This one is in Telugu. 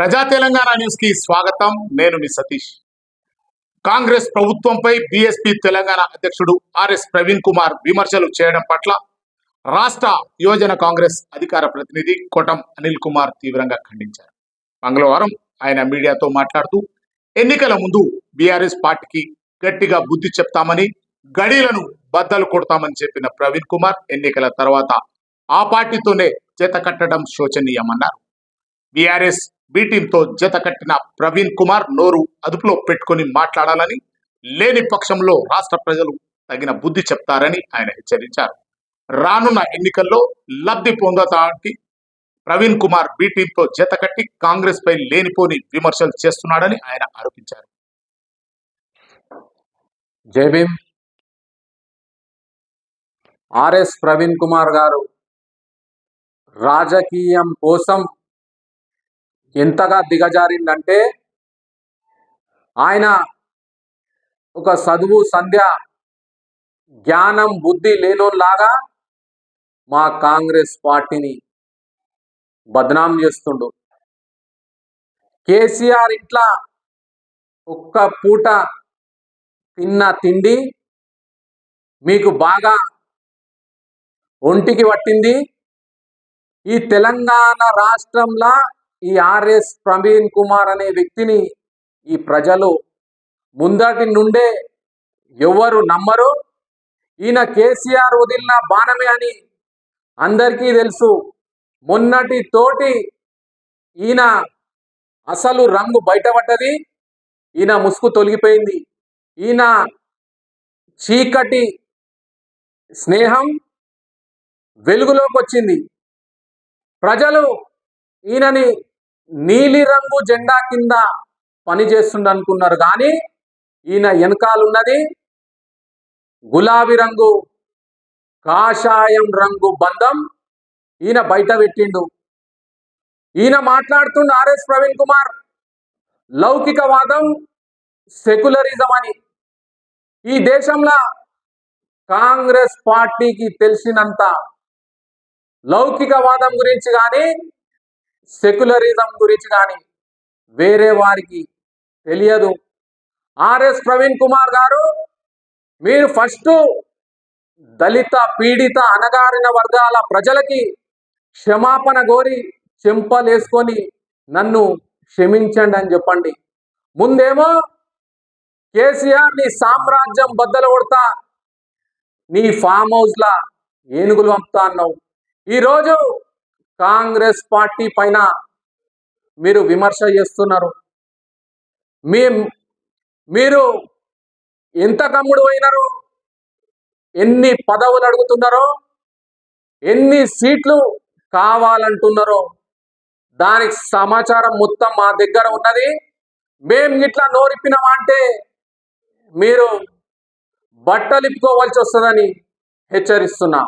ప్రజా తెలంగాణ న్యూస్కి స్వాగతం. నేను మీ సతీష్. కాంగ్రెస్ ప్రభుత్వంపై బీఎస్పీ తెలంగాణ అధ్యక్షుడు ఆర్ఎస్ ప్రవీణ్ కుమార్ విమర్శలు చేయడం పట్ల రాష్ట్ర యువజన కాంగ్రెస్ అధికార ప్రతినిధి కోటం అనిల్ కుమార్ తీవ్రంగా ఖండించారు. మంగళవారం ఆయన మీడియాతో మాట్లాడుతూ ఎన్నికల ముందు బీఆర్ఎస్ పార్టీకి గట్టిగా బుద్ధి చెప్తామని గడీలను బద్దలు కొడతామని చెప్పిన ప్రవీణ్ కుమార్ ఎన్నికల తర్వాత ఆ పార్టీతోనే చేత కట్టడం శోచనీయమన్నారు. బీఆర్ఎస్ బి టీంతో జత కట్టిన ప్రవీణ్ కుమార్ నోరు అదుపులో పెట్టుకొని మాట్లాడాలని లేని పక్షంలో రాష్ట్ర ప్రజలు తగిన బుద్ధి చెప్తారని ఆయన హెచ్చరించారు. రానున్న ఎన్నికల్లో లబ్ధి పొందటానికి ప్రవీణ్ కుమార్ బి టీంతో జత కట్టి కాంగ్రెస్ పై లేనిపోని విమర్శలు చేస్తున్నాడని ఆయన ఆరోపించారు. జై భీమ్. ఆర్ఎస్ ప్రవీణ్ కుమార్ గారు రాజకీయం కోసం ఎంతగా దిగజారిందంటే ఆయన ఒక చదువు సంధ్య జ్ఞానం బుద్ధి లేనోలాగా మా కాంగ్రెస్ పార్టీని బదనాం చేస్తుండు. కేసీఆర్ ఇంట్లో ఒక్క పూట తిన్న తిండి మీకు బాగా ఒంటికి పట్టింది. ఈ తెలంగాణ రాష్ట్రంలో ఈ ఆర్ఎస్ ప్రవీణ్ కుమార్ అనే వ్యక్తిని ఈ ప్రజలు ముందటి నుండే ఎవరు నమ్మరు. ఈయన కేసీఆర్ వదిలిన బాణమే అని అందరికీ తెలుసు. మొన్నటి తోటి ఈయన అసలు రంగు బయటపడ్డది. ఈయన ముసుగు తొలగిపోయింది. ఈయన చీకటి స్నేహం వెలుగులోకి వచ్చింది. ప్రజలు ఈయనని నీలిరంగు జెండా కింద పనిచేస్తుండ అనుకున్నారు కానీ ఈయన వెనకాలన్నది గులాబీ రంగు కాషాయం రంగు బంధం ఈయన బయట పెట్టిండు. ఈయన మాట్లాడుతుండు ఆర్ఎస్ ప్రవీణ్ కుమార్ లౌకికవాదం సెక్యులరిజం అని. ఈ దేశంలో కాంగ్రెస్ పార్టీకి తెలిసినంత లౌకికవాదం గురించి కానీ సెక్యులరిజం గురించి కానీ వేరే వారికి తెలియదు. ఆర్ఎస్ ప్రవీణ్ కుమార్ గారు మీరు ఫస్ట్ దళిత పీడిత అనగారిన వర్గాల ప్రజలకి క్షమాపణ కోరి చెంపలేసుకొని నన్ను క్షమించండి అని చెప్పండి. ముందేమో కేసీఆర్ నీ సామ్రాజ్యం బద్దలు కొడతా నీ ఫామ్ హౌస్లా ఏనుగులు పంపుతా అన్నావు. ఈరోజు కాంగ్రెస్ పార్టీ పైన మీరు విమర్శ చేస్తున్నారు. మీ మీరు ఎంత కమ్ముడు అయినారు? ఎన్ని పదవులు అడుగుతున్నారో? ఎన్ని సీట్లు కావాలంటున్నారో? దానికి సమాచారం మొత్తం మా దగ్గర ఉన్నది. మేము ఇట్లా నోరిప్పినామా అంటే మీరు బట్టలిప్పుకోవాల్సి వస్తుందని హెచ్చరిస్తున్నా.